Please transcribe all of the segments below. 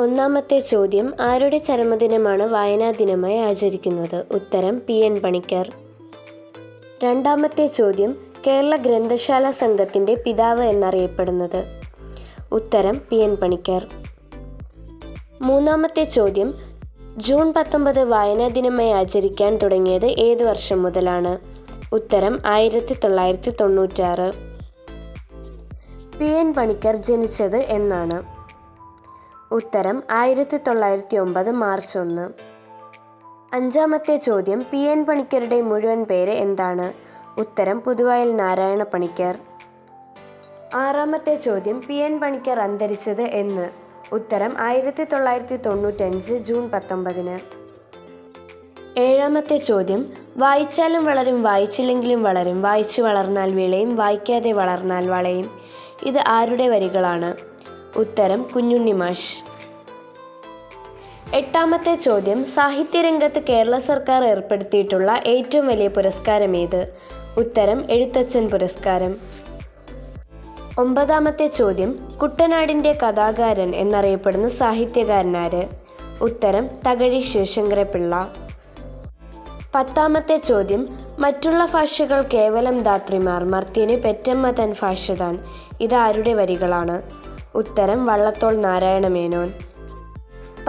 ഒന്നാമത്തെ ചോദ്യം ആരുടെ ചരമദിനമാണ് വായനാ ദിനമായി ആചരിക്കുന്നത്? ഉത്തരം പി എൻ പണിക്കർ. രണ്ടാമത്തെ ചോദ്യം കേരള ഗ്രന്ഥശാല സംഘത്തിന്റെ പിതാവ് എന്നറിയപ്പെടുന്നത്? ഉത്തരം പി എൻ പണിക്കർ. മൂന്നാമത്തെ ചോദ്യം ജൂൺ പത്തൊമ്പത് വായനാ ദിനമായി ആചരിക്കാൻ തുടങ്ങിയത് ഏത് വർഷം മുതലാണ്? ഉത്തരം ആയിരത്തി തൊള്ളായിരത്തി തൊണ്ണൂറ്റാറ് പി എൻ പണിക്കർ ജനിച്ചത് എന്നാണ്. ഉത്തരം ആയിരത്തി തൊള്ളായിരത്തി ഒമ്പത് മാർച്ച് ഒന്ന്. അഞ്ചാമത്തെ ചോദ്യം പി എൻ പണിക്കരുടെ മുഴുവൻ പേര് എന്താണ്? ഉത്തരം പുതുവായിൽ നാരായണ പണിക്കർ. ആറാമത്തെ ചോദ്യം പി എൻ പണിക്കർ അന്തരിച്ചത് എന്ന്. ഉത്തരം ആയിരത്തി തൊള്ളായിരത്തി തൊണ്ണൂറ്റഞ്ച് ജൂൺ പത്തൊമ്പതിന്. ഏഴാമത്തെ ചോദ്യം വായിച്ചാലും വളരും വായിച്ചില്ലെങ്കിലും വളരും വായിച്ചു വളർന്നാൽ വിളയും വായിക്കാതെ വളർന്നാൽ വളയും. ഇത് ആരുടെ വരികളാണ്? ഉത്തരം കുഞ്ഞുണ്ണി മാഷ്. എട്ടാമത്തെ ചോദ്യം. സാഹിത്യരംഗത്ത് കേരള സർക്കാർ ഏർപ്പെടുത്തിയിട്ടുള്ള ഏറ്റവും വലിയ പുരസ്കാരം ഏത്? ഉത്തരം എഴുത്തച്ഛൻ പുരസ്കാരം. ഒമ്പതാമത്തെ ചോദ്യം. കുട്ടനാടിന്റെ കഥാകാരൻ എന്നറിയപ്പെടുന്ന സാഹിത്യകാരനാര്? ഉത്തരം തകഴി ശിവശങ്കരപിള്ള പത്താമത്തെ ചോദ്യം. മറ്റുള്ള ഭാഷകൾ കേവലം ധാത്രിമാർ മർത്യന് പെറ്റമ്മ തൻ ഭാഷ താൻ. ഇത് ആരുടെ വരികളാണ്? ഉത്തരം വള്ളത്തോൾ നാരായണ മേനോൻ.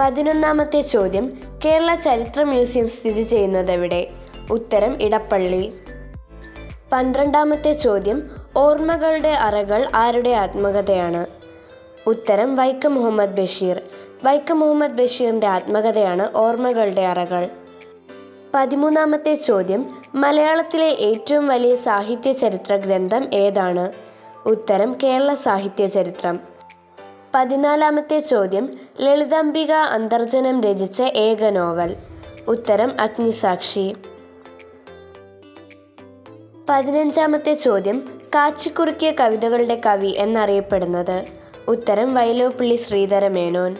പതിനൊന്നാമത്തെ ചോദ്യം കേരള ചരിത്ര മ്യൂസിയം സ്ഥിതി ചെയ്യുന്നത് എവിടെ ഉത്തരം ഇടപ്പള്ളി. പന്ത്രണ്ടാമത്തെ ചോദ്യം ഓർമ്മകളുടെ അറകൾ ആരുടെ ആത്മകഥയാണ്? ഉത്തരം വൈക്കം മുഹമ്മദ് ബഷീർ. വൈക്കം മുഹമ്മദ് ബഷീറിന്റെ ആത്മകഥയാണ് ഓർമ്മകളുടെ അറകൾ. പതിമൂന്നാമത്തെ ചോദ്യം മലയാളത്തിലെ ഏറ്റവും വലിയ സാഹിത്യ ചരിത്ര ഗ്രന്ഥം ഏതാണ്? ഉത്തരം കേരള സാഹിത്യ ചരിത്രം. പതിനാലാമത്തെ ചോദ്യം ലളിതാംബിക അന്തർജനം രചിച്ച ഏക നോവൽ. ഉത്തരം അഗ്നിസാക്ഷി. പതിനഞ്ചാമത്തെ ചോദ്യം കാച്ചിക്കുറുക്കിയ കവിതകളുടെ കവി എന്നറിയപ്പെടുന്നത്. ഉത്തരം വൈലോപ്പിള്ളി ശ്രീധര മേനോൻ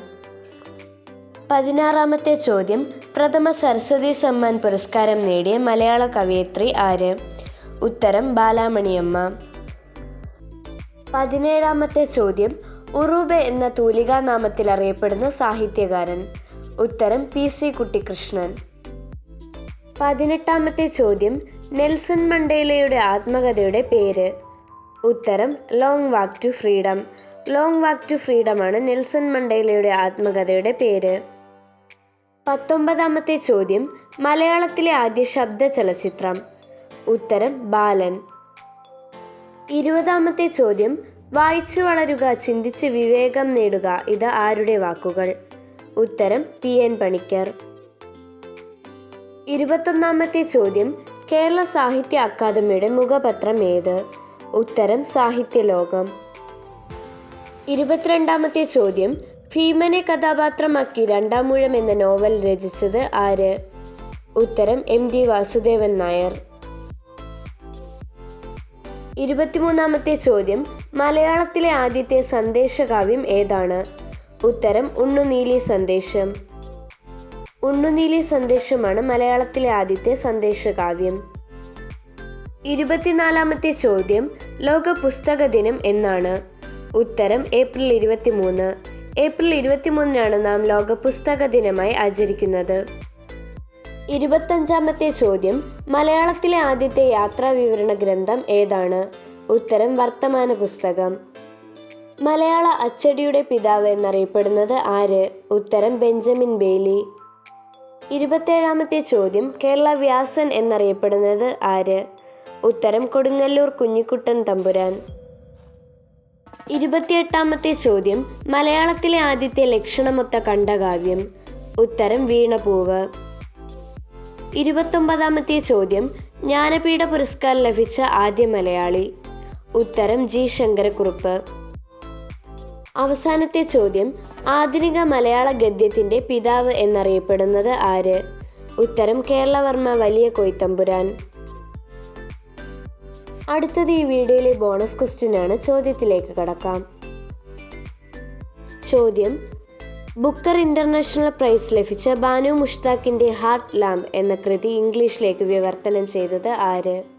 പതിനാറാമത്തെ ചോദ്യം പ്രഥമ സരസ്വതി സമ്മാൻ പുരസ്കാരം നേടിയ മലയാള കവയിത്രി ആര്? ഉത്തരം ബാലാമണിയമ്മ. പതിനേഴാമത്തെ ചോദ്യം ഉറൂബ എന്ന തൂലികാനാമത്തിൽ അറിയപ്പെടുന്ന സാഹിത്യകാരൻ. ഉത്തരം പി സി കുട്ടിക്കൃഷ്ണൻ പതിനെട്ടാമത്തെ ചോദ്യം നെൽസൺ മണ്ടേലയുടെ ആത്മകഥയുടെ പേര്. ഉത്തരം long walk to freedom. Long walk to ഫ്രീഡമാണ് Nelson മണ്ടേലയുടെ ആത്മകഥയുടെ പേര്. പത്തൊമ്പതാമത്തെ ചോദ്യം മലയാളത്തിലെ ആദ്യ ശബ്ദ ചലച്ചിത്രം. ഉത്തരം ബാലൻ. ഇരുപതാമത്തെ ചോദ്യം വായിച്ചു വളരുക ചിന്തിച്ച് വിവേകം നേടുക ഇത് ആരുടെ വാക്കുകൾ? ഉത്തരം പി. എൻ. പണിക്കർ. ഇരുപത്തൊന്നാമത്തെ ചോദ്യം കേരള സാഹിത്യ അക്കാദമിയുടെ മുഖപത്രം ഏത്? ഉത്തരം സാഹിത്യലോകം ഇരുപത്തിരണ്ടാമത്തെ ചോദ്യം ഭീമനെ കഥാപാത്രമാക്കി രണ്ടാം മൂഴം എന്ന നോവൽ രചിച്ചത് ആര്? ഉത്തരം എം. ഡി വാസുദേവൻ നായർ. ഇരുപത്തിമൂന്നാമത്തെ ചോദ്യം മലയാളത്തിലെ ആദ്യത്തെ സന്ദേശകാവ്യം ഏതാണ്? ഉത്തരം ഉണ്ണുനീലി സന്ദേശം. ഉണ്ണുനീലി സന്ദേശമാണ് മലയാളത്തിലെ ആദ്യത്തെ സന്ദേശകാവ്യം. ഇരുപത്തിനാലാമത്തെ ചോദ്യം ലോക പുസ്തക ദിനം എന്നാണ്. ഉത്തരം ഏപ്രിൽ ഇരുപത്തിമൂന്ന്. ഏപ്രിൽ ഇരുപത്തിമൂന്നിനാണ് നാം ലോക പുസ്തക ദിനമായി ആചരിക്കുന്നത്. ഇരുപത്തഞ്ചാമത്തെ ചോദ്യം മലയാളത്തിലെ ആദ്യത്തെ യാത്രാ വിവരണ ഗ്രന്ഥം ഏതാണ്? ഉത്തരം വർത്തമാന പുസ്തകം. മലയാള അച്ചടിയുടെ പിതാവ് എന്നറിയപ്പെടുന്നത് ആര്? ഉത്തരം ബെഞ്ചമിൻ ബേലി ഇരുപത്തേഴാമത്തെ ചോദ്യം കേരള വ്യാസൻ എന്നറിയപ്പെടുന്നത് ആര്? ഉത്തരം കൊടുങ്ങല്ലൂർ കുഞ്ഞിക്കുട്ടൻ തമ്പുരാൻ. ഇരുപത്തിയെട്ടാമത്തെ ചോദ്യം മലയാളത്തിലെ ആദ്യത്തെ ലക്ഷണമൊത്ത കണ്ടകാവ്യം ഉത്തരം വീണപൂവ്. ഇരുപത്തൊമ്പതാമത്തെ ചോദ്യം ജ്ഞാനപീഠ പുരസ്കാരം ലഭിച്ച ആദ്യ മലയാളി. ഉത്തരം ജി ശങ്കരക്കുറുപ്പ്. അവസാനത്തെ ചോദ്യം ആധുനിക മലയാള ഗദ്യത്തിന്റെ പിതാവ് എന്നറിയപ്പെടുന്നത് ആര്? ഉത്തരം കേരളവർമ്മ വലിയ കൊയ്ത്തമ്പുരാൻ. അടുത്തത് ഈ വീഡിയോയിലെ ബോണസ് ക്വസ്റ്റ്യൻ ആണ് ചോദ്യത്തിലേക്ക് കടക്കാം. ചോദ്യം ബുക്കർ ഇന്റർനാഷണൽ പ്രൈസ് ലഭിച്ച ബാനു മുഷ്താഖിന്റെ ഹാർട്ട് ലാം എന്ന കൃതി ഇംഗ്ലീഷിലേക്ക് വിവർത്തനം ചെയ്തത് ആര്?